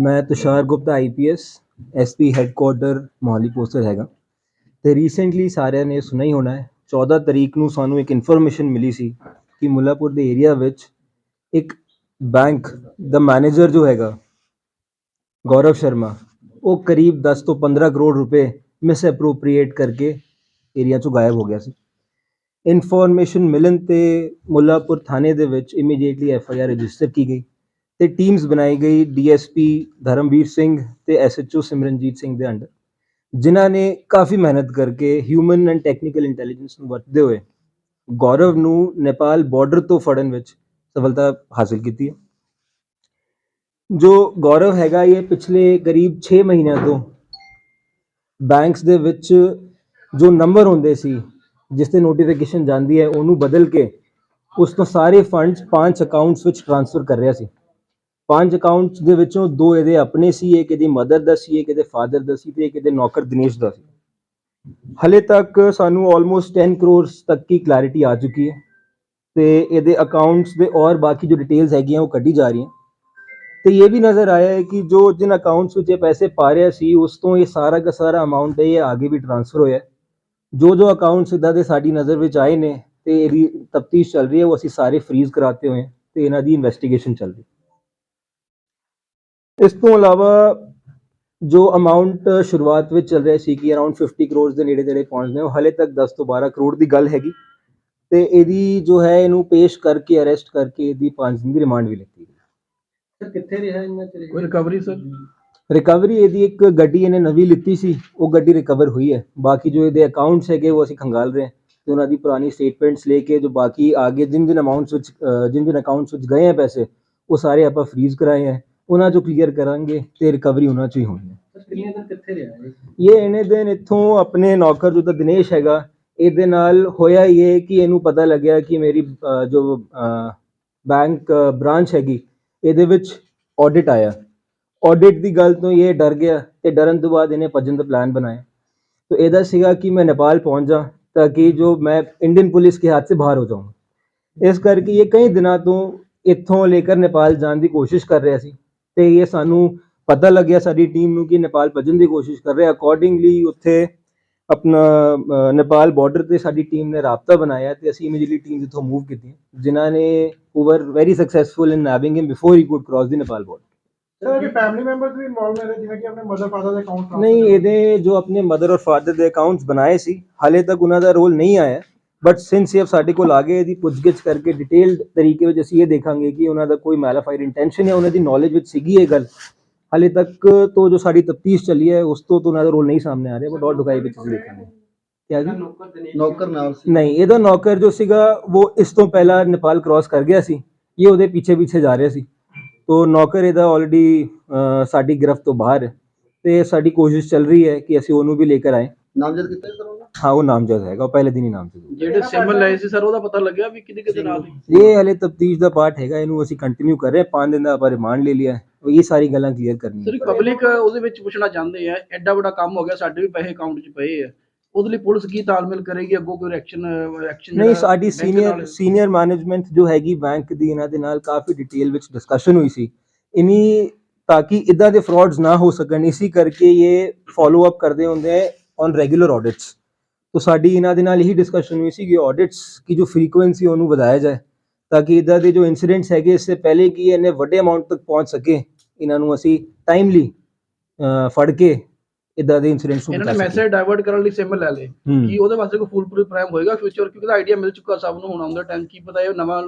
ਮੈਂ Tushar Gupta IPS SP headquarter Mohali posted ਹੈਗਾ। ਤੇ ਰੀਸੈਂਟਲੀ ਸਾਰਿਆਂ ਨੇ ਸੁਣਿਆ ਹੀ ਹੋਣਾ ਹੈ 14 ਤਰੀਕ ਨੂੰ ਸਾਨੂੰ ਇੱਕ ਇਨਫੋਰਮੇਸ਼ਨ ਮਿਲੀ ਸੀ ਕਿ ਮੁੱਲਾਪੁਰ ਦੇ ਏਰੀਆ ਵਿੱਚ ਇੱਕ ਬੈਂਕ ਦਾ ਮੈਨੇਜਰ ਜੋ ਹੈਗਾ, ਗੌਰਵ ਸ਼ਰਮਾ, ਉਹ ਕਰੀਬ 10 ਤੋਂ 15 ਕਰੋੜ ਰੁਪਏ ਮਿਸ ਐਪਰੋਪਰੀਏਟ ਕਰਕੇ ਏਰੀਆ ਚੋਂ ਗਾਇਬ ਹੋ ਗਿਆ ਸੀ। ਇਨਫੋਰਮੇਸ਼ਨ ਮਿਲਣ ਤੇ ਮੁੱਲਾਪੁਰ ਥਾਣੇ ਦੇ ਵਿੱਚ immediately F I R register ਕੀ ਗਈ। ਤੇ ਟੀਮਸ ਬਣਾਈ ਗਈ ਡੀਐਸਪੀ ਧਰਮਵੀਰ ਸਿੰਘ ਤੇ ਐਸਐਚਓ ਸਿਮਰਨਜੀਤ ਸਿੰਘ ਦੇ ਅੰਡਰ ਜਿਨ੍ਹਾਂ ਨੇ ਕਾਫੀ ਮਿਹਨਤ ਕਰਕੇ ਹਿਊਮਨ ਐਂਡ ਟੈਕਨੀਕਲ ਇੰਟੈਲੀਜੈਂਸ ਨੂੰ ਵਰਤਦੇ ਹੋਏ ਗੌਰਵ ਨੂੰ ਨੇਪਾਲ ਬਾਰਡਰ ਤੋਂ ਫੜਨ ਵਿੱਚ ਸਫਲਤਾ ਹਾਸਲ ਕੀਤੀ ਹੈ। ਜੋ ਗੌਰਵ ਹੈਗਾ ਇਹ ਪਿਛਲੇ ਕਰੀਬ 6 ਮਹੀਨਿਆਂ ਤੋਂ ਬੈਂਕਸ ਦੇ ਵਿੱਚ ਜੋ ਨੰਬਰ ਹੁੰਦੇ ਸੀ, ਜਿਸ ਤੇ ਨੋਟੀਫਿਕੇਸ਼ਨ ਜਾਂਦੀ ਹੈ, ਉਹਨੂੰ ਬਦਲ ਕੇ ਉਸ ਤੋਂ ਸਾਰੇ ਫੰਡਸ ਪੰਜ ਅਕਾਊਂਟਸ ਵਿੱਚ ਟ੍ਰਾਂਸਫਰ ਕਰ ਰਿਹਾ ਸੀ। ਪੰਜ ਅਕਾਊਂਟਸ ਦੇ ਵਿੱਚੋਂ ਦੋ ਇਹਦੇ ਆਪਣੇ ਸੀ, ਇੱਕ ਇਹਦੀ ਮਦਰ ਦਾ ਸੀ, ਇੱਕ ਇਹਦੇ ਫਾਦਰ ਦਾ ਸੀ ਤੇ ਇੱਕ ਇਹਦੇ ਨੌਕਰ ਦਿਨੇਸ਼ ਦਾ ਸੀ। ਹਲੇ ਤੱਕ ਸਾਨੂੰ ਆਲਮੋਸਟ 10 ਕਰੋੜਸ ਤੱਕ ਦੀ ਕਲੈਰਿਟੀ ਆ ਚੁੱਕੀ ਹੈ ਤੇ ਇਹਦੇ ਅਕਾਊਂਟਸ ਦੇ ਔਰ ਬਾਕੀ ਜੋ ਡਿਟੇਲਸ ਹੈਗੀਆਂ ਉਹ ਕੱਢੀ ਜਾ ਰਹੀਆਂ। ਤੇ ਇਹ ਵੀ ਨਜ਼ਰ ਆਇਆ ਹੈ ਕਿ ਜੋ ਜਿਨ ਅਕਾਊਂਟਸ ਵਿੱਚ ਇਹ ਪੈਸੇ ਪਾ ਰਿਹਾ ਸੀ, ਉਸ ਤੋਂ ਇਹ ਸਾਰਾ ਦਾ ਸਾਰਾ ਅਮਾਉਂਟ ਹੈ ਇਹ ਆਗੇ ਵੀ ਟ੍ਰਾਂਸਫਰ ਹੋਇਆ ਜੋ ਜੋ ਅਕਾਊਂਟਸ ਇਦਾਂ ਦੇ ਸਾਡੀ ਨਜ਼ਰ ਵਿੱਚ ਆਏ ਨੇ ਤੇ ਇਹਦੀ ਤਫਤੀਸ਼ ਚੱਲ ਰਹੀ ਹੈ, ਉਹ ਅਸੀਂ ਸਾਰੇ ਫ੍ਰੀਜ਼ ਕਰਾਤੇ ਹੋਏ ਹਾਂ ਤੇ ਇਹਨਾਂ ਦੀ ਇਨਵੈਸਟੀਗੇਸ਼ਨ ਚੱਲ ਰਹੀ ਹੈ। ਇਸ ਤੋਂ ਇਲਾਵਾ ਜੋ ਅਮਾਉਂਟ ਸ਼ੁਰੂਆਤ ਵਿੱਚ ਚੱਲ ਰਿਹਾ ਸੀ ਕਿ ਅਰਾਊਂਡ 50 ਕਰੋੜ ਦੇ ਨੇੜੇ ਤੇੜੇ ਪਹੁੰਚਦੇ ਉਹ ਹਲੇ ਤੱਕ 10 ਤੋਂ 12 ਕਰੋੜ ਦੀ ਗੱਲ ਹੈਗੀ। ਤੇ ਇਹਦੀ ਜੋ ਹੈ ਇਹਨੂੰ ਪੇਸ਼ ਕਰਕੇ ਅਰੈਸਟ ਕਰਕੇ ਇਹਦੀ 5 ਦਿਨ ਦੀ ਰਿਮਾਂਡ ਵੀ ਲਿੱਤੀ ਗਈ। ਸਰ ਕਿੱਥੇ ਰਿਹਾ ਇਹਨਾਂ ਚ ਕੋਈ ਰਿਕਵਰੀ ਸਰ? ਰਿਕਵਰੀ ਇਹਦੀ ਇੱਕ ਗੱਡੀ ਇਹਨੇ ਨਵੀਂ ਲਿੱਤੀ ਸੀ ਉਹ ਗੱਡੀ ਰਿਕਵਰ ਹੋਈ ਹੈ। ਬਾਕੀ ਜੋ ਇਹਦੇ ਅਕਾਊਂਟਸ ਹੈਗੇ ਉਹ ਅਸੀਂ ਖੰਗਾਲ ਰਹੇ ਹਾਂ। ਤੇ ਉਹਨਾਂ ਦੀ ਪੁਰਾਣੀ ਸਟੇਟਮੈਂਟਸ ਲੈ ਕੇ ਜੋ ਬਾਕੀ ਆਗੇ ਜਿਨ ਜਿਨ ਅਮਾਉਂਟਸ ਵਿੱਚ ਜਿਨ ਜਿਨ ਅਕਾਊਂਟਸ ਵਿੱਚ ਗਏ ਹੈ ਪੈਸੇ ਉਹ ਸਾਰੇ ਆਪਾਂ ਫ੍ਰੀਜ਼ ਕਰਾਏ ਹੈ ਉਹਨਾਂ ਚੋਂ ਕਲੀਅਰ ਕਰਾਂਗੇ ਤੇ ਰਿਕਵਰੀ ਉਹਨਾਂ ਚੋਂ ਹੀ ਹੋਣੀ ਹੈ। ਇਹ? ਇਹਨੇ ਦਿਨ ਇੱਥੋਂ ਆਪਣੇ ਨੌਕਰ ਜੋ ਤਾਂ ਦਿਨੇਸ਼ ਹੈਗਾ ਇਹਦੇ ਨਾਲ ਹੋਇਆ ਇਹ ਕਿ ਇਹਨੂੰ ਪਤਾ ਲੱਗਿਆ ਕਿ ਮੇਰੀ ਜੋ ਬੈਂਕ ਬ੍ਰਾਂਚ ਹੈਗੀ ਇਹਦੇ ਵਿੱਚ ਆਡਿਟ ਆਇਆ। ਆਡਿਟ ਦੀ ਗੱਲ ਤੋਂ ਇਹ ਡਰ ਗਿਆ ਤੇ ਡਰਨ ਤੋਂ ਬਾਅਦ ਇਹਨੇ ਭੱਜਣ ਦਾ ਪਲਾਨ ਬਣਾਇਆ। ਤੋ ਇਹਦਾ ਸੀਗਾ ਕਿ ਮੈਂ ਨੇਪਾਲ ਪਹੁੰਚ ਜਾ ਤਾਂ ਕਿ ਜੋ ਮੈਂ ਇੰਡੀਅਨ ਪੁਲਿਸ ਕੇ ਹੱਥ ਸੇ ਬਾਹਰ ਹੋ ਜਾਵਾਂ ਇਸ ਕਰਕੇ ਇਹ ਕਈ ਦਿਨਾਂ ਤੋਂ ਇੱਥੋਂ ਲੈ ਕੇ ਨੇਪਾਲ ਜਾਣ ਦੀ ਕੋਸ਼ਿਸ਼ ਕਰ ਰਿਹਾ ਸੀ। ਤੇ ਇਹ ਸਾਨੂੰ ਪਤਾ ਲੱਗਿਆ ਸਾਡੀ ਟੀਮ ਨੂੰ ਕਿ ਨੇਪਾਲ ਭੱਜਣ ਦੀ ਕੋਸ਼ਿਸ਼ ਕਰ ਰਿਹਾ। ਅਕੋਰਡਿੰਗਲੀ ਉੱਥੇ ਆਪਣਾ ਨੇਪਾਲ ਬਾਰਡਰ ਤੇ ਸਾਡੀ ਟੀਮ ਨੇ ਰਾਬਤਾ ਬਣਾਇਆ ਤੇ ਅਸੀਂ ਇਮੀਡੀਏਟਲੀ ਟੀਮ ਇੱਥੋਂ ਮੂਵ ਕੀਤੀ। ਜਿਨ੍ਹਾਂ ਨੇ over very successful in nabbing him before he could cross the Nepal border sir ਇਹਦੇ ਫੈਮਿਲੀ ਮੈਂਬਰਸ ਵੀ ਇਨਵੋਲਵ ਨੇ ਜਿਵੇਂ ਕਿ ਆਪਣੇ ਮਦਰ ਫਾਦਰ ਦੇ ਅਕਾਊਂਟ ਨਹੀਂ ਇਹਦੇ ਜੋ ਆਪਣੇ ਮਦਰ ਔਰ ਫਾਦਰ ਦੇ ਅਕਾਊਂਟਸ ਬਣਾਏ ਸੀ ਹਾਲੇ ਤੱਕ ਉਹਨਾਂ ਦਾ ਰੋਲ ਨਹੀਂ ਆਇਆ। ਬਟ ਸਿੰਸ ਇਹ ਸਾਡੇ ਕੋਲ ਆ ਗਏ ਇਹਦੀ ਪੁੱਛਗਿੱਛ ਕਰਕੇ ਡਿਟੇਲਡ ਤਰੀਕੇ ਵਿੱਚ ਅਸੀਂ ਇਹ ਦੇਖਾਂਗੇ ਕਿ ਉਹਨਾਂ ਦਾ ਕੋਈ ਮੈਲਾਫਾਈਡ ਇੰਟੈਂਸ਼ਨ ਹੈ ਉਹਨਾਂ ਦੀ ਨੌਲੇਜ ਵਿੱਚ ਸੀਗੀ ਇਹ ਗੱਲ। ਹਾਲੇ ਤੱਕ ਤੋਂ ਜੋ ਸਾਡੀ ਤਫਤੀਸ਼ ਚੱਲੀ ਹੈ ਉਸ ਤੋਂ ਤਾਂ ਉਹਨਾਂ ਦਾ ਰੋਲ ਨਹੀਂ ਸਾਹਮਣੇ ਆ ਰਿਹਾ ਬਟ ਔਰ ਦੁਕਾਈ ਵਿੱਚ ਅਸੀਂ ਦੇਖਾਂਗੇ। ਕਿਆ ਜੀ? ਨੌਕਰ ਨਾਲ ਸੀ। ਨਹੀਂ ਇਹਦਾ ਨੌਕਰ ਜੋ ਸੀਗਾ ਉਹ ਇਸ ਤੋਂ ਪਹਿਲਾਂ ਨੇਪਾਲ ਕ੍ਰਾਸ ਕਰ ਗਿਆ ਸੀ। ਇਹ ਉਹਦੇ ਪਿੱਛੇ ਪਿੱਛੇ ਜਾ ਰਿਹਾ ਸੀ। ਤੋ ਨੌਕਰ ਇਹਦਾ ਆਲਰੇਡੀ ਸਾਡੀ ਗ੍ਰਿਫਤ ਤੋਂ ਬਾਹਰ ਤੇ ਸਾਡੀ ਕੋਸ਼ਿਸ਼ ਚੱਲ ਰਹੀ ਹੈ ਕਿ ਅਸੀਂ ਉਹਨੂੰ ਵੀ ਲੈ ਕੇ ਆਏ। ਨਾਮਜ਼ਦ ਕੀਤਾ ਹਾਂ ਉਹ ਨਾਮਜ਼ਦ ਹੈਗਾ ਉਹ ਪਹਿਲੇ ਦਿਨ ਹੀ ਨਾਮਜ਼ਦ ਹੋ ਜਿਹੜੇ ਸਿਮ ਲਏ ਸੀ ਸਰ ਉਹਦਾ ਪਤਾ ਲੱਗਿਆ ਵੀ ਕਿਹਦੇ ਕਿਹਦੇ ਨਾਲ ਸੀ। ਇਹ ਹਲੇ ਤਫਤੀਸ਼ ਦਾ ਪਾਰਟ ਹੈਗਾ ਇਹਨੂੰ ਅਸੀਂ ਕੰਟੀਨਿਊ ਕਰ ਰਹੇ ਹਾਂ ਪੰਜ ਦਿਨ ਦਾ ਆਪਾਂ ਰਿਮਾਂਡ ਲੈ ਲਿਆ। ਹੈ ਉਹ ਇਹ ਸਾਰੀ ਗੱਲਾਂ ਕਲੀਅਰ ਕਰਨੀਆਂ ਸਰ ਪਬਲਿਕ ਉਹਦੇ ਵਿੱਚ ਪੁੱਛਣਾ ਚਾਹੁੰਦੇ ਆ ਐਡਾ ਵੱਡਾ ਕੰਮ ਹੋ ਗਿਆ ਸਾਡੇ ਵੀ ਪੈਸੇ ਅਕਾਊਂਟ 'ਚ ਪਏ ਆ। ਉਹਦੇ ਲਈ ਪੁਲਿਸ ਕੀ ਤਾਲਮੇਲ ਕਰੇਗੀ ਅੱਗੋਂ ਕੋਈ ਐਕਸ਼ਨ ਐਕਸ਼ਨ ਨਹੀਂ ਸਾਡੀ ਸੀਨੀਅਰ ਸੀਨੀਅਰ ਮੈਨੇਜਮੈਂਟ ਜੋ ਹੈਗੀ ਬੈਂਕ ਦੀ ਇਹਨਾਂ ਦੇ ਨਾਲ ਕਾਫੀ ਡਿਟੇਲ ਵਿੱਚ ਡਿਸਕਸ਼ਨ ਹੋਈ ਸੀ। ਇਨੀ ਤਾਂ ਕਿ ਇਦਾਂ ਦੇ ਫਰਾਡਸ ਨਾ ਹੋ ਸਕਣ ਇਸੇ ਕਰਕੇ ਇਹ ਫਾਲੋ ਅਪ ਕਰਦੇ ਹੁੰਦੇ ਹੈ ਔਨ ਰੈਗੂਲਰ ਆਡਿਟਸ ਤਾਂ ਸਾਡੀ ਇਹਨਾਂ ਦੇ ਨਾਲ ਇਹੀ ਡਿਸਕਸ਼ਨ ਹੋਈ ਸੀ ਕਿ ਆਡਿਟਸ ਕੀ ਜੋ ਫ੍ਰੀਕੁਐਂਸੀ ਉਹਨੂੰ ਵਧਾਇਆ ਜਾਏ ਤਾਂ ਕਿ ਇਦਾਂ ਦੇ ਜੋ ਇਨਸੀਡੈਂਟਸ ਹੈਗੇ ਇਸ ਤੋਂ ਪਹਿਲੇ ਕਿ ਇਹਨੇ ਵੱਡੇ ਅਮਾਉਂਟ ਤੱਕ ਪਹੁੰਚ ਸਕੇ ਇਹਨਾਂ ਨੂੰ ਅਸੀਂ ਟਾਈਮਲੀ ਫੜ ਕੇ ਇਦਾਂ ਦੇ ਇਨਸੀਡੈਂਟਸ ਨੂੰ ਇਹਨਾਂ ਨੇ। ਮੈਸੇਜ ਡਾਇਵਰਟ ਕਰਨ ਲਈ ਸਿਮ ਲੈ ਲਏ ਹੂੰ। ਕੀ ਉਹਦੇ ਵਾਸਤੇ ਕੋਈ ਫੁੱਲ ਪ੍ਰੂਫ ਪ੍ਰਾਈਮ ਹੋਏਗਾ ਫਿਊਚਰ ਕਿਉਂਕਿ ਉਹਦਾ ਆਈਡੀਆ ਮਿਲ ਚੁੱਕਾ ਸਭ ਨੂੰ ਹੁਣ ਆਉਂਦਾ ਟਾਈਮ ਕੀ ਪਤਾ ਇਹ ਨਵਾਂ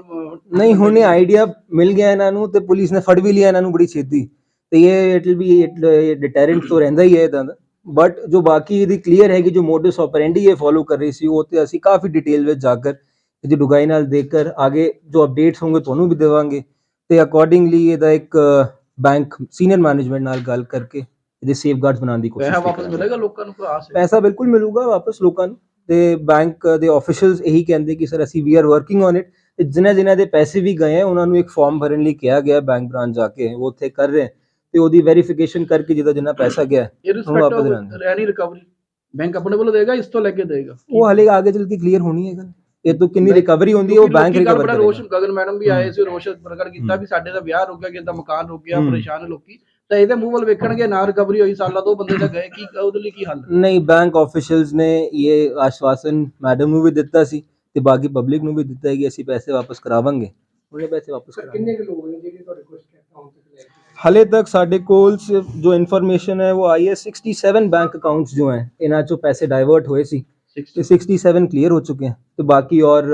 ਨਹੀਂ ਹੁਣ ਇਹ ਆਈਡੀਆ ਮਿਲ ਗਿਆ ਇਹਨਾਂ ਨੂੰ ਤੇ ਪੁਲਿਸ ਨੇ ਫੜ ਵੀ ਲਿਆ ਇਹਨਾਂ ਨੂੰ ਬੜੀ ਛੇਤੀ ਤੇ ਇਹ ਇਟ ਵਿਲ ਬੀ ਡਿਟੈਰੈਂਟ ਤੋਂ ਰਹਿੰਦਾ ਹੀ ਹੈ ਇਦਾਂ ਦਾ ਬਟ ਜੋ ਬਾਕੀ ਇਹਦੀ ਕਲੀਅਰ ਹੈ ਕਿ ਜੋ ਮੋਡਸ ਆਪਰੈਂਡੀ ਇਹ ਫੋਲੋ ਕਰ ਰਹੀ ਸੀ ਉਹ ਤੇ ਅਸੀਂ ਕਾਫੀ ਡਿਟੇਲ ਵਿੱਚ ਜਾ ਕਰ ਇਹਦੀ ਡੁਗਾਈ ਨਾਲ ਦੇਖ ਕਰ ਆਗੇ ਜੋ ਅਪਡੇਟਸ ਹੋਣਗੇ ਤੁਹਾਨੂੰ ਵੀ ਦੇਵਾਂਗੇ। ਤੇ ਅਕੋਰਡਿੰਗਲੀ ਇਹਦਾ ਇੱਕ ਬੈਂਕ ਸੀਨੀਅਰ ਮੈਨੇਜਮੈਂਟ ਨਾਲ ਗੱਲ ਕਰਕੇ ਇਹਦੇ ਸੇਫਗਾਰਡਸ ਬਣਾਉਣ ਦੀ ਕੋਸ਼ਿਸ਼ ਪੈਸਾ ਵਾਪਸ। ਮਿਲੇਗਾ ਲੋਕਾਂ ਨੂੰ ਕੋਈ ਆਸ? ਹੈ ਪੈਸਾ ਬਿਲਕੁਲ ਮਿਲੂਗਾ ਵਾਪਸ ਲੋਕਾਂ ਨੂੰ। ਤੇ ਬੈਂਕ ਦੇ ਆਫੀਸ਼ੀਅਲਸ ਇਹੀ ਕਹਿੰਦੇ ਕਿ ਸਰ ਅਸੀਂ we are working on it ਜਿਨ੍ਹਾਂ ਜਿਨ੍ਹਾਂ ਦੇ ਪੈਸੇ ਵੀ ਗਏ ਉਹਨਾਂ ਨੂੰ ਇੱਕ ਫਾਰਮ ਭਰਨ ਲਈ ਕਿਹਾ ਗਿਆ ਬੈਂਕ ਬ੍ਰਾਂਚ ਜਾ ਕੇ। ਉਹ ਉੱਥੇ ਕਰ ਰਹੇ ਤੇ ਉਹਦੀ ਵੈਰੀਫਿਕੇਸ਼ਨ ਕਰਕੇ ਜਿਹਦਾ ਜਿੰਨਾ ਪੈਸਾ ਗਿਆ ਹੈ, ਇਹ ਵਾਪਸ ਦਿਲਾਂਗੇ। ਐਨੀ ਰਿਕਵਰੀ ਬੈਂਕ ਆਪਣੇ ਵੱਲੋਂ ਦੇਗਾ ਇਸ ਤੋਂ ਲੈ ਕੇ ਦੇਗਾ। ਉਹ ਹਲੇ ਆਗੇ ਚਲ ਕੇ ਕਲੀਅਰ ਹੋਣੀ ਹੈ ਗੱਲ। ਇਹ ਤੋਂ ਕਿੰਨੀ ਰਿਕਵਰੀ ਹੁੰਦੀ ਹੈ ਉਹ ਬੈਂਕ ਰਿਕਵਰ ਕਰੇਗਾ। ਰੋਸ਼ਨ ਗਗਨ ਮੈਡਮ ਵੀ ਆਏ ਸੀ ਰੋਸ਼ਨ ਪ੍ਰਗਟ ਕੀਤਾ। ਵੀ ਸਾਡੇ ਦਾ ਵਿਆਹ ਰੁਕ ਗਿਆ ਕਿ ਦਾ ਮਕਾਨ ਰੁਕ ਗਿਆ। ਪਰੇਸ਼ਾਨ ਲੋਕੀ। ਤਾਂ ਇਹਦੇ ਮੂੰਹ ਵੱਲ ਵੇਖਣਗੇ ਨਾ ਰਿਕਵਰੀ ਹੋਈ ਸਾਲਾਂ ਤੋਂ ਬੰਦੇ ਤਾਂ ਗਏ ਕੀ ਉਹਦੇ ਲਈ ਕੀ ਹੱਲ? ਨਹੀਂ ਬੈਂਕ ਆਫੀਸ਼ੀਅਲਸ ਨੇ ਇਹ ਆਸ਼ਵਾਸਨ ਮੈਡਮ ਨੂੰ ਵੀ ਦਿੱਤਾ ਸੀ ਤੇ ਬਾਕੀ ਪਬਲਿਕ ਨੂੰ ਵੀ ਦਿੱਤਾ ਹੈ ਕਿ ਅਸੀਂ ਪੈਸੇ ਵਾਪਸ ਕਰਾਵਾਂਗੇ। ਉਹਨੇ ਪੈਸੇ ਵਾਪਸ ਕਰਾਵਾਂਗੇ ਕਿੰਨੇ ਕੁ ਲੋਕ ਨੇ ਹਲੇ ਤੱਕ ਸਾਡੇ ਕੋਲ ਸਿਰਫ ਜੋ ਇਨਫੋਰਮੇਸ਼ਨ ਹੈ ਉਹ ਆਈ ਹੈ 67 ਬੈਂਕ ਅਕਾਊਂਟਸ ਜੋ ਹੈ ਇਹਨਾਂ ਚੋਂ ਪੈਸੇ ਡਾਈਵਰਟ ਹੋਏ ਸੀ ਤੇ 67 ਕਲੀਅਰ ਹੋ ਚੁੱਕੇ ਹਨ ਤੇ ਬਾਕੀ ਔਰ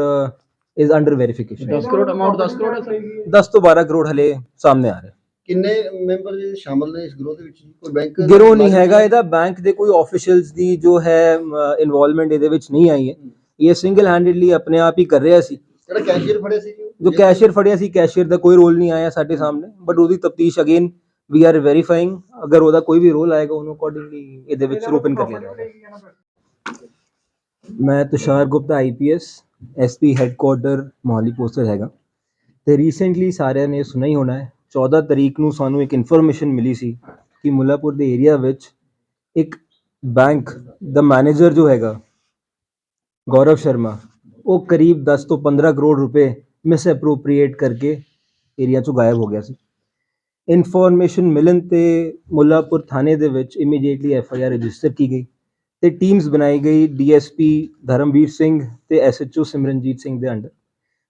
is under verification 10 crore amount 10 crore ਹੈ ਸਹੀ 10 ਤੋਂ 12 ਕਰੋੜ ਹਲੇ ਸਾਹਮਣੇ ਆ ਰਿਹਾ। ਕਿੰਨੇ ਮੈਂਬਰ ਜਿਹੜੇ ਸ਼ਾਮਲ ਨੇ ਇਸ ਗਰੋਹ ਦੇ ਵਿੱਚ ਕੋਈ ਬੈਂਕ ਗਿਰੋਹ ਨਹੀਂ ਹੈਗਾ ਇਹਦਾ ਬੈਂਕ ਦੇ ਕੋਈ ਆਫੀਸ਼ੀਅਲਸ ਦੀ ਜੋ ਹੈ ਇਨਵੋਲਵਮੈਂਟ ਇਹਦੇ ਵਿੱਚ ਨਹੀਂ ਆਈ ਹੈ। ਇਹ ਸਿੰਗਲ ਹੈਂਡਡਲੀ ਆਪਣੇ ਆਪ ਹੀ ਕਰ ਰਿਹਾ ਸੀ। ਜਿਹੜਾ ਕੈਸ਼ੀਅਰ ਫੜੇ ਸੀ ਜੀ? ਜੋ ਕੈਸ਼ੀਅਰ ਫੜਿਆ ਸੀ ਕੈਸ਼ੀਅਰ ਦਾ ਕੋਈ ਰੋਲ ਨਹੀਂ ਆਇਆ ਸਾਡੇ ਸਾਹਮਣੇ ਬਟ ਉਹਦੀ ਤਫਤੀਸ਼ ਅਗੇਨ ਵੀ ਆਰ ਵੈਰੀਫਾਈਂਗ ਅਗਰ ਉਹਦਾ ਕੋਈ ਵੀ ਰੋਲ ਆਏਗਾ ਉਹਨੂੰ ਅਕੋਰਡਿੰਗਲੀ ਇਹਦੇ ਵਿੱਚ ਰੂਪਨ ਕਰ ਲਿਆ ਜਾਏਗਾ। ਮੈਂ Tushar Gupta IPS SP headquarter Mohali posted ਹੈਗਾ। ਤੇ ਰੀਸੈਂਟਲੀ ਸਾਰਿਆਂ ਨੇ ਸੁਣਿਆ ਹੀ ਹੋਣਾ ਹੈ 14 ਤਰੀਕ ਨੂੰ ਸਾਨੂੰ ਇੱਕ ਇਨਫੋਰਮੇਸ਼ਨ ਮਿਲੀ ਸੀ ਕਿ ਮੁੱਲਾਪੁਰ ਦੇ ਏਰੀਆ ਵਿੱਚ ਇੱਕ ਬੈਂਕ ਦਾ ਮੈਨੇਜਰ ਜੋ ਹੈਗਾ ਗੌਰਵ ਸ਼ਰਮਾ ਉਹ ਕਰੀਬ 10 ਤੋਂ 15 ਕਰੋੜ ਰੁਪਏ ਮਿਸ ਐਪਰੋਪਰੀਏਟ ਕਰਕੇ ਏਰੀਆ ਚੋਂ ਗਾਇਬ ਹੋ ਗਿਆ ਸੀ। ਇਨਫੋਰਮੇਸ਼ਨ ਮਿਲਣ ਤੇ ਮੁੱਲਾਪੁਰ ਥਾਣੇ ਦੇ ਵਿੱਚ immediately F I R register ਕੀਤੀ ਗਈ ਤੇ ਟੀਮਸ ਬਣਾਈ ਗਈ ਡੀਐਸਪੀ ਧਰਮਵੀਰ ਸਿੰਘ ਤੇ ਐਸਐਚਓ ਸਿਮਰਨਜੀਤ ਸਿੰਘ ਦੇ ਅੰਡਰ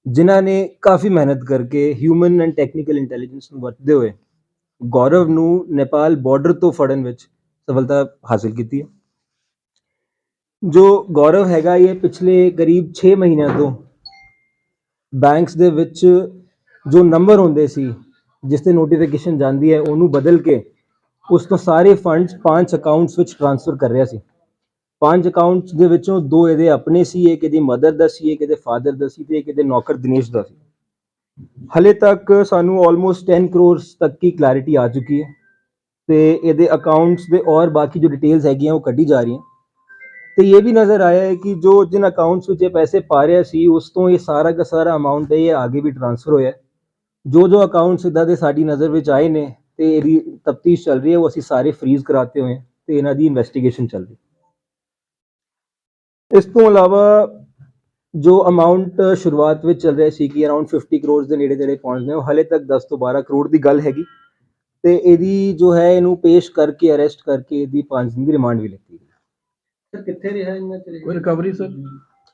ਜਿਨ੍ਹਾਂ ਨੇ ਕਾਫੀ ਮਿਹਨਤ ਕਰਕੇ ਹਿਊਮਨ ਐਂਡ ਟੈਕਨੀਕਲ ਇੰਟੈਲੀਜੈਂਸ ਨੂੰ ਵਰਤਦੇ ਹੋਏ ਗੌਰਵ ਨੂੰ ਨੇਪਾਲ ਬਾਰਡਰ ਤੋਂ ਫੜਨ ਵਿੱਚ ਸਫਲਤਾ ਹਾਸਲ ਕੀਤੀ ਹੈ। ਜੋ ਗੌਰਵ ਹੈਗਾ ਇਹ ਪਿਛਲੇ ਕਰੀਬ 6 ਮਹੀਨਿਆਂ ਤੋਂ ਬੈਂਕਸ ਦੇ ਵਿੱਚ ਜੋ ਨੰਬਰ ਹੁੰਦੇ ਸੀ, ਜਿਸ ਤੇ ਨੋਟੀਫਿਕੇਸ਼ਨ ਜਾਂਦੀ ਹੈ, ਉਹਨੂੰ ਬਦਲ ਕੇ ਉਸ ਤੋਂ ਸਾਰੇ ਫੰਡਸ ਪੰਜ ਅਕਾਊਂਟਸ ਵਿੱਚ ਟ੍ਰਾਂਸਫਰ ਕਰ ਰਿਹਾ ਸੀ। ਪੰਜ ਅਕਾਊਂਟਸ ਦੇ ਵਿੱਚੋਂ ਦੋ ਇਹਦੇ ਆਪਣੇ ਸੀ, ਇੱਕ ਇਹਦੀ ਮਦਰ ਦਾ ਸੀ, ਇੱਕ ਇਹਦੇ ਫਾਦਰ ਦਾ ਸੀ ਤੇ ਇੱਕ ਇਹਦੇ ਨੌਕਰ ਦਿਨੇਸ਼ ਦਾ ਸੀ। ਹਲੇ ਤੱਕ ਸਾਨੂੰ ਆਲਮੋਸਟ 10 ਕਰੋੜਸ ਤੱਕ ਕੀ ਕਲੈਰਿਟੀ ਆ ਚੁੱਕੀ ਹੈ ਤੇ ਇਹਦੇ ਅਕਾਊਂਟਸ ਦੇ ਔਰ ਬਾਕੀ ਜੋ ਡਿਟੇਲਸ ਹੈਗੀਆਂ ਉਹ ਕੱਢੀ ਜਾ ਰਹੀਆਂ। ਤੇ ਇਹ ਵੀ ਨਜ਼ਰ ਆਇਆ ਹੈ ਕਿ ਜੋ ਜਿਨ ਅਕਾਊਂਟਸ ਵਿੱਚ ਇਹ ਪੈਸੇ ਪਾ ਰਿਹਾ ਸੀ, ਉਸ ਤੋਂ ਇਹ ਸਾਰਾ ਦਾ ਸਾਰਾ ਅਮਾਉਂਟ ਹੈ ਇਹ ਆਗੇ ਵੀ ਟ੍ਰਾਂਸਫਰ ਹੋਇਆ ਜੋ ਜੋ ਅਕਾਊਂਟਸ ਇਦਾਂ ਦੇ ਸਾਡੀ ਨਜ਼ਰ ਵਿੱਚ ਆਏ ਨੇ ਤੇ ਇਹਦੀ ਤਫਤੀਸ਼ ਚੱਲ ਰਹੀ ਹੈ, ਉਹ ਅਸੀਂ ਸਾਰੇ ਫ੍ਰੀਜ਼ ਕਰਾਤੇ ਹੋਏ ਹਾਂ ਤੇ ਇਹਨਾਂ ਦੀ ਇਨਵੈਸਟੀਗੇਸ਼ਨ ਚੱਲ ਰਹੀ ਇਸ ਤੋਂ ਇਲਾਵਾ ਜੋ ਅਮਾਉਂਟ ਸ਼ੁਰੂਆਤ ਵਿੱਚ ਚੱਲ ਰਿਹਾ ਸੀ ਕਿ ਅਰਾਊਂਡ 50 ਕਰੋੜ ਦੇ ਨੇੜੇ ਤੇੜੇ ਪਹੁੰਚਦੇ ਉਹ ਹਲੇ ਤੱਕ 10 ਤੋਂ 12 ਕਰੋੜ ਦੀ ਗੱਲ ਹੈਗੀ ਤੇ ਇਹਦੀ ਜੋ ਹੈ, ਇਹਨੂੰ ਪੇਸ਼ ਕਰਕੇ ਅਰੈਸਟ ਕਰਕੇ ਇਹਦੀ 5 ਦਿਨ ਦੀ ਰਿਮਾਂਡ ਵੀ ਲਿੱਤੀ ਗਈ। ਸਰ ਕਿੱਥੇ ਰਿਹਾ ਇੰਨਾ ਚਿਰ ਇਹ? ਕੋਈ ਰਿਕਵਰੀ ਸਰ?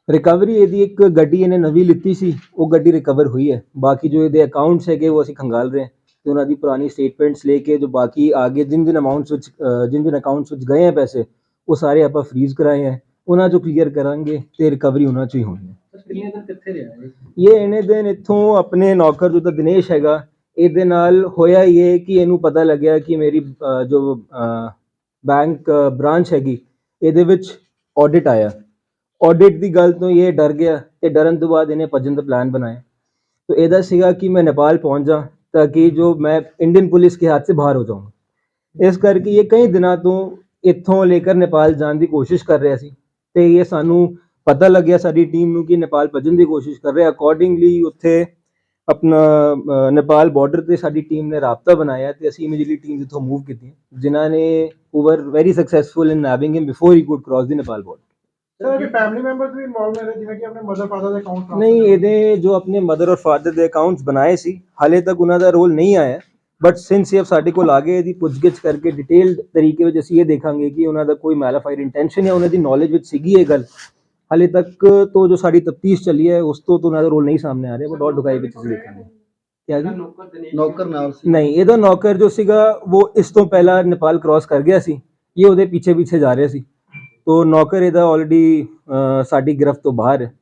ਰਿਕਵਰੀ ਇਹਦੀ ਇੱਕ ਗੱਡੀ ਇਹਨੇ ਨਵੀਂ ਲਿੱਤੀ ਸੀ ਉਹ ਗੱਡੀ ਰਿਕਵਰ ਹੋਈ ਹੈ। ਬਾਕੀ ਜੋ ਇਹਦੇ ਅਕਾਊਂਟਸ ਹੈਗੇ ਉਹ ਅਸੀਂ ਖੰਗਾਲ ਰਹੇ ਹਾਂ। ਤੇ ਉਹਨਾਂ ਦੀ ਪੁਰਾਣੀ ਸਟੇਟਮੈਂਟਸ ਲੈ ਕੇ ਜੋ ਬਾਕੀ ਆਗੇ ਜਿਨ ਜਿਨ ਅਮਾਉਂਟਸ ਵਿੱਚ ਜਿਨ ਜਿਨ ਅਕਾਊਂਟਸ ਵਿੱਚ ਗਏ ਹੈ ਪੈਸੇ ਉਹ ਸਾਰੇ ਆਪਾਂ ਫ੍ਰੀਜ਼ ਕਰਾਏ ਹੈ ਉਹਨਾਂ ਚੋਂ ਕਲੀਅਰ ਕਰਾਂਗੇ ਤੇ ਰਿਕਵਰੀ ਉਹਨਾਂ ਚੋਂ ਹੀ ਹੋਣੀ ਹੈ। ਕਿੰਨੇ ਦਿਨ ਕਿੱਥੇ ਰਿਹਾ ਇਹ? ਇਹ ਇਹਨੇ ਦਿਨ ਇੱਥੋਂ ਆਪਣੇ ਨੌਕਰ ਜੋ ਤਾਂ ਦਿਨੇਸ਼ ਹੈਗਾ ਇਹਦੇ ਨਾਲ ਹੋਇਆ ਇਹ ਕਿ ਇਹਨੂੰ ਪਤਾ ਲੱਗਿਆ ਕਿ ਮੇਰੀ ਜੋ ਬੈਂਕ ਬ੍ਰਾਂਚ ਹੈਗੀ ਇਹਦੇ ਵਿੱਚ ਆਡਿਟ ਆਇਆ। ਆਡਿਟ ਦੀ ਗੱਲ ਤੋਂ ਇਹ ਡਰ ਗਿਆ ਤੇ ਡਰਨ ਤੋਂ ਬਾਅਦ ਇਹਨੇ ਭੱਜਣ ਦਾ ਪਲਾਨ ਬਣਾਇਆ। तो ਇਹਦਾ ਸੀਗਾ ਕਿ ਮੈਂ ਨੇਪਾਲ ਪਹੁੰਚ ਜਾ ਤਾਂ ਕਿ ਜੋ ਮੈਂ ਇੰਡੀਅਨ ਪੁਲਿਸ ਕੇ ਹੱਥ ਸੇ ਬਾਹਰ ਹੋ ਜਾਊਂ ਇਸ ਕਰਕੇ ਇਹ ਕਈ ਦਿਨਾਂ ਤੋਂ ਇੱਥੋਂ ਲੈ ਕੇ ਨੇਪਾਲ ਜਾਣ ਦੀ ਕੋਸ਼ਿਸ਼ ਕਰ ਰਿਹਾ ਸੀ ਤੇ ਇਹ ਸਾਨੂੰ ਪਤਾ ਲੱਗਿਆ ਸਾਡੀ ਟੀਮ ਨੂੰ ਕਿ ਨੇਪਾਲ ਭੱਜਣ ਦੀ ਕੋਸ਼ਿਸ਼ ਕਰ ਰਿਹਾ। ਅਕੋਰਡਿੰਗਲੀ ਉੱਥੇ ਆਪਣਾ ਨੇਪਾਲ ਬਾਰਡਰ ਤੇ ਸਾਡੀ ਟੀਮ ਨੇ ਰਾਬਤਾ ਬਣਾਇਆ ਤੇ ਅਸੀਂ ਇਮੀਡੀਏਟਲੀ ਟੀਮ ਇੱਥੋਂ ਮੂਵ ਕੀਤੀ ਜਿਨ੍ਹਾਂ ਨੇ over very successful in nabbing him before he could cross the Nepal border sir ਕਿ ਫੈਮਿਲੀ ਮੈਂਬਰਸ ਵੀ ਇਨਵੋਲਵ ਨੇ ਜਿਵੇਂ ਕਿ ਆਪਣੇ ਮਦਰ ਫਾਦਰ ਦੇ ਅਕਾਊਂਟ ਨਹੀਂ ਇਹਦੇ ਜੋ ਆਪਣੇ ਮਦਰ ਔਰ ਫਾਦਰ ਦੇ ਅਕਾਊਂਟਸ ਬਣਾਏ ਸੀ ਹਾਲੇ ਤੱਕ ਉਹਨਾਂ ਦਾ ਰੋਲ ਨਹੀਂ ਆਇਆ ਬਟ ਸਿੰਸ ਇਹ ਸਾਡੇ ਕੋਲ ਆ ਗਏ ਇਹਦੀ ਪੁੱਛਗਿੱਛ ਕਰਕੇ ਡਿਟੇਲਡ ਤਰੀਕੇ ਵਿੱਚ ਅਸੀਂ ਇਹ ਦੇਖਾਂਗੇ ਕਿ ਉਹਨਾਂ ਦਾ ਕੋਈ ਮੈਲਾਫਾਈਡ ਇੰਟੈਂਸ਼ਨ ਜਾਂ ਉਹਨਾਂ ਦੀ ਨੌਲੇਜ ਵਿੱਚ ਸੀਗੀ ਇਹ ਗੱਲ ਹਾਲੇ ਤੱਕ ਤੋਂ ਜੋ ਸਾਡੀ ਤਫਤੀਸ਼ ਚੱਲੀ ਹੈ ਉਸ ਤੋਂ ਤਾਂ ਦਾ ਰੋਲ ਨਹੀਂ ਸਾਹਮਣੇ ਆ ਰਿਹਾ ਬਟ ਔਰ ਡੁਕਾਈ ਵਿੱਚ ਅਸੀਂ ਦੇਖਾਂਗੇ। ਕਿਆ ਜੀ? ਨੌਕਰ ਨਾਲ ਸੀ। ਨਹੀਂ ਇਹਦਾ ਨੌਕਰ ਜੋ ਸੀਗਾ ਉਹ ਇਸ ਤੋਂ ਪਹਿਲਾਂ ਨੇਪਾਲ ਕ੍ਰਾਸ ਕਰ ਗਿਆ ਸੀ ਇਹ ਉਹਦੇ ਪਿੱਛੇ ਪਿੱਛੇ ਜਾ ਰਿਹਾ ਸੀ। ਤੋ ਨੌਕਰ ਇਹਦਾ ਆਲਰੇਡੀ ਸਾਡੀ ਗ੍ਰਿਫਤ ਤੋਂ ਬਾਹਰ ਹੈ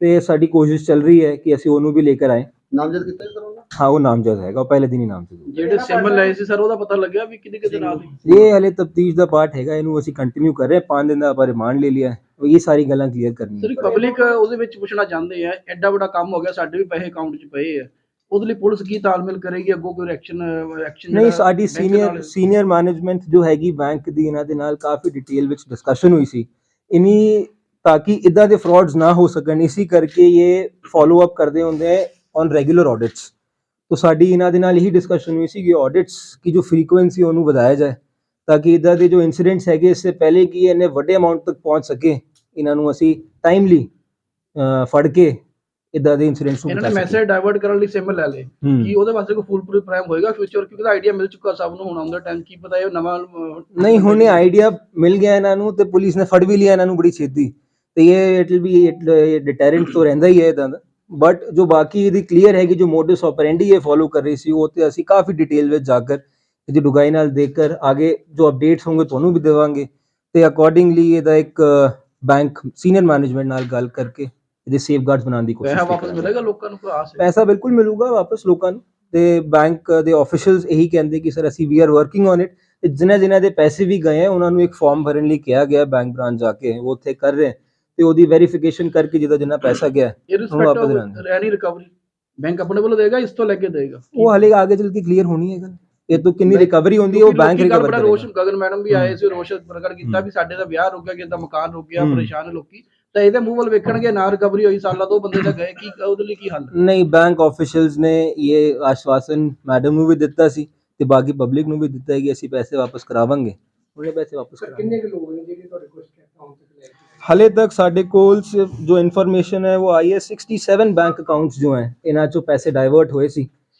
ਤੇ ਸਾਡੀ ਕੋਸ਼ਿਸ਼ ਚੱਲ ਰਹੀ ਹੈ ਕਿ ਅਸੀਂ ਉਹਨੂੰ ਵੀ ਲੈ ਕੇ ਆਏ। ਨਾਮਜ਼ਦ ਕੀਤਾ ਉਹਦਾ ਹਾਂ ਉਹ ਨਾਮਜ਼ਦ ਹੈਗਾ ਉਹ ਪਹਿਲੇ ਦਿਨ ਹੀ ਨਾਮਜ਼ਦ ਜਿਹੜੇ ਸਿਮ ਲਏ ਸੀ ਸਰ ਉਹਦਾ ਪਤਾ ਲੱਗਿਆ ਵੀ ਕਿਹਦੇ ਕਿਹਦੇ ਨਾਲ ਇਹ ਹਲੇ ਤਫਤੀਸ਼ ਦਾ ਪਾਰਟ ਹੈਗਾ ਇਹਨੂੰ ਅਸੀਂ ਕੰਟੀਨਿਊ ਕਰ ਰਹੇ ਹਾਂ ਪੰਜ ਦਿਨ ਦਾ ਆਪਾਂ ਰਿਮਾਂਡ ਲੈ ਲਿਆ ਇਹ ਸਾਰੀ ਗੱਲਾਂ ਕਲੀਅਰ ਕਰਨੀਆਂ ਸਰ ਪਬਲਿਕ ਉਹਦੇ ਵਿੱਚ ਪੁੱਛਣਾ ਚਾਹੁੰਦੇ ਆ ਐਡਾ ਵੱਡਾ ਕੰਮ ਹੋ ਗਿਆ ਸਾਡੇ ਵੀ ਪੈਸੇ ਅਕਾਊਂਟ 'ਚ ਪਏ ਆ। ਉਹਦੇ ਲਈ ਪੁਲਿਸ ਕੀ ਤਾਲਮੇਲ ਕਰੇਗੀ ਅੱਗੋਂ ਕੋਈ ਐਕਸ਼ਨ ਐਕਸ਼ਨ ਨਹੀਂ ਸਾਡੀ ਸੀਨੀਅਰ ਸੀਨੀਅਰ ਮੈਨੇਜਮੈਂਟ ਜੋ ਹੈਗੀ ਬੈਂਕ ਦੀ ਇਹਨਾਂ ਦੇ ਨਾਲ ਕਾਫੀ ਡਿਟੇਲ ਵਿੱਚ ਡਿਸਕਸ਼ਨ ਹੋਈ ਸੀ। ਇਨੀ ਤਾਂ ਕਿ ਇਦਾਂ ਦੇ ਫਰਾਡਸ ਨਾ ਹੋ ਸਕਣ ਇਸੇ ਕਰਕੇ ਇਹ ਫਾਲੋ ਅਪ ਕਰਦੇ ਹੁੰਦੇ ਔਨ ਰੈਗੂਲਰ ਆਡਿਟਸ तो ਸਾਡੀ ਇਹਨਾਂ ਦੇ ਨਾਲ ਇਹੀ ਡਿਸਕਸ਼ਨ ਹੋਈ ਸੀ ਕਿ ਆਡਿਟਸ की ਜੋ ਫ੍ਰੀਕੁਐਂਸੀ ਉਹਨੂੰ ਵਧਾਇਆ ਜਾਏ ਤਾਂ ਕਿ ਇਦਾਂ ਦੇ ਜੋ ਇਨਸੀਡੈਂਟਸ ਹੈਗੇ ਇਸ ਤੋਂ ਪਹਿਲੇ ਕਿ ਇਹਨੇ ਵੱਡੇ ਅਮਾਉਂਟ ਤੱਕ ਪਹੁੰਚ ਸਕੇ। ਇਹਨਾਂ ਨੂੰ ਅਸੀਂ ਟਾਈਮਲੀ ਫੜ ਕੇ ਇਦਾਂ ਦੇ ਇਨਸੀਡੈਂਟਸ ਨੂੰ ਇਹਨਾਂ ਨੇ ਮੈਸੇਜ ਡਾਇਵਰਟ ਕਰਨ ਲਈ ਸਿਮ ਲੈ ਲੇ। ਕੀ ਉਹਦੇ ਵਾਸਤੇ ਕੋਈ ਫੁੱਲ ਪ੍ਰੂਫ ਪ੍ਰਾਈਮ ਹੋਏਗਾ ਫਿਊਚਰ ਕਿਉਂਕਿ ਆਈਡੀਆ ਮਿਲ ਚੁੱਕਾ ਸਭ ਨੂੰ ਹੁਣ ਆਉਂਦਾ ਟਾਈਮ ਕੀ ਪਤਾ ਇਹ ਨਵਾਂ ਨਹੀਂ ਹੁਣ ਆਈਡੀਆ ਮਿਲ ਗਿਆ ਇਹਨਾਂ ਨੂੰ ਤੇ ਪੁਲਿਸ ਨੇ ਫੜ ਵੀ ਲਿਆ ਇਹਨਾਂ ਨੂੰ ਬੜੀ ਛੇਤੀ। ਤੇ ਇਹ ਇਟ ਵਿਲ ਬੀ ਡਿਟੈਰੈਂਟ ਤੋਂ ਰਹਿੰਦਾ ਹੀ ਹੈ ਇਦਾਂ ਦਾ। ਬਟ ਜੋ ਬਾਕੀ ਇਹਦੀ ਕਲੀਅਰ ਹੈ ਕਿ ਜੋ ਮੋਡਸ ਆਪਰੈਂਡੀ ਇਹ ਫੋਲੋ ਕਰ ਰਹੀ ਸੀ ਉਹ ਤੇ ਅਸੀਂ ਕਾਫੀ ਡਿਟੇਲ ਵਿੱਚ ਜਾ ਕਰ ਇਹਦੀ ਡੁਗਾਈ ਨਾਲ ਦੇਖ ਕਰ ਆਗੇ ਜੋ ਅਪਡੇਟਸ ਹੋਣਗੇ ਤੁਹਾਨੂੰ ਵੀ ਦੇਵਾਂਗੇ। ਤੇ ਅਕੋਰਡਿੰਗਲੀ ਇਹਦਾ ਇੱਕ ਬੈਂਕ ਸੀਨੀਅਰ ਮੈਨੇਜਮੈਂਟ ਨਾਲ ਗੱਲ ਕਰਕੇ ਇਹਦੇ ਸੇਫਗਾਰਡਸ ਬਣਾਉਣ ਦੀ ਕੋਸ਼ਿਸ਼ ਪੈਸਾ ਵਾਪਸ ਕਰਾਂਗੇ। ਮਿਲੇਗਾ ਲੋਕਾਂ ਨੂੰ ਕੋਈ ਆਸ ਹੈ? ਪੈਸਾ ਬਿਲਕੁਲ ਮਿਲੂਗਾ ਵਾਪਸ ਲੋਕਾਂ ਨੂੰ ਤੇ ਬੈਂਕ ਦੇ ਆਫੀਸ਼ੀਅਲਸ ਇਹੀ ਕਹਿੰਦੇ ਕਿ ਸਰ ਅਸੀਂ we are working on it ਤੇ ਜਿਨ੍ਹਾਂ ਜਿਨ੍ਹਾਂ ਦੇ ਪੈਸੇ ਵੀ ਗਏ ਆ ਉਹਨਾਂ ਨੂੰ ਇੱਕ ਫਾਰਮ ਭਰਨ ਲਈ ਕਿਹਾ ਗਿਆ ਬੈਂਕ ਬ੍ਰਾਂਚ ਜਾ ਕੇ। ਉਹ ਉੱਥੇ ਕਰ ਰਹੇ ਹੈ ਤੇ ਉਹਦੀ ਵੈਰੀਫਿਕੇਸ਼ਨ ਕਰਕੇ ਜਿਹਦਾ ਜਿੰਨਾ ਪੈਸਾ ਗਿਆ ਹੈ, ਇਹ ਵਾਪਸ ਰਿਸਪੈਕਟ ਦੇਣਾ। ਰਹਿਣੀ ਰਿਕਵਰੀ ਬੈਂਕ ਆਪਣੇ ਵੱਲੋਂ ਦੇਗਾ ਇਸ ਤੋਂ ਲੈ ਕੇ ਦੇਗਾ? ਉਹ ਹਲੇ ਆਗੇ ਚਲ ਕੇ ਕਲੀਅਰ ਹੋਣੀ ਹੈ ਗੱਲ। ਇਹ ਤੋਂ ਕਿੰਨੀ ਰਿਕਵਰੀ ਹੁੰਦੀ ਹੈ ਉਹ ਬੈਂਕ ਰਿਕਵਰ ਬੜਾ ਰੋਸ਼ਨ ਗਗਨ ਮੈਡਮ ਵੀ ਆਏ ਸੀ ਰੋਸ਼ਨ ਪ੍ਰਗਟ ਕੀਤਾ ਵੀ ਸਾਡੇ ਦਾ ਵਿਆਹ ਰੁਕ ਗਿਆ ਕਿ ਦਾ ਮਕਾਨ ਰੁਕ ਗਿਆ। ਪਰੇਸ਼ਾਨ ਲੋਕੀ। ਤਾਂ ਇਹਦੇ ਮੂੰਹ ਵੱਲ ਵੇਖਣਗੇ ਨਾ ਰਿਕਵਰੀ ਹੋਈ ਸਾਲਾਂ ਤੋਂ ਬੰਦੇ ਤਾਂ ਗਏ ਕੀ ਉਹਦੇ ਲਈ ਕੀ ਹੱਲ? ਨਹੀਂ ਬੈਂਕ ਆਫੀਸ਼ੀਅਲਸ ਨੇ ਇਹ ਆਸ਼ਵਾਸਨ ਮੈਡਮ ਨੂੰ ਵੀ ਦਿੱਤਾ ਸੀ ਤੇ ਬਾਕੀ ਪਬਲਿਕ ਨੂੰ ਵੀ ਦਿੱਤਾ ਹੈ ਕਿ ਅਸੀਂ ਪੈਸੇ ਵਾਪਸ ਕਰਾਵਾਂਗੇ। ਉਹਨੇ ਪੈਸੇ ਵਾਪਸ ਕਰਾਂਗੇ ਕਿੰਨੇ ਕੁ ਲੋਕ ਨੇ ਜਿਹੜੇ ਤੁਹਾਡੇ ਕੋਲ ਅਕਾਊਂਟ ਤੇ ਲੈ ਕੇ ਹਾਲੇ ਤੱਕ ਸਾਡੇ ਕੋਲ ਸਿਰਫ ਜੋ ਇਨਫੋਰਮੇਸ਼ਨ ਹੈ ਉਹ ਆਈ ਹੈ 67 ਬੈਂਕ ਅਕਾਊਂਟਸ ਜੋ ਹੈ ਇਹਨਾਂ ਚੋਂ ਪੈਸੇ ਡਾਇਵਰਟ ਹੋਏ ਸੀ।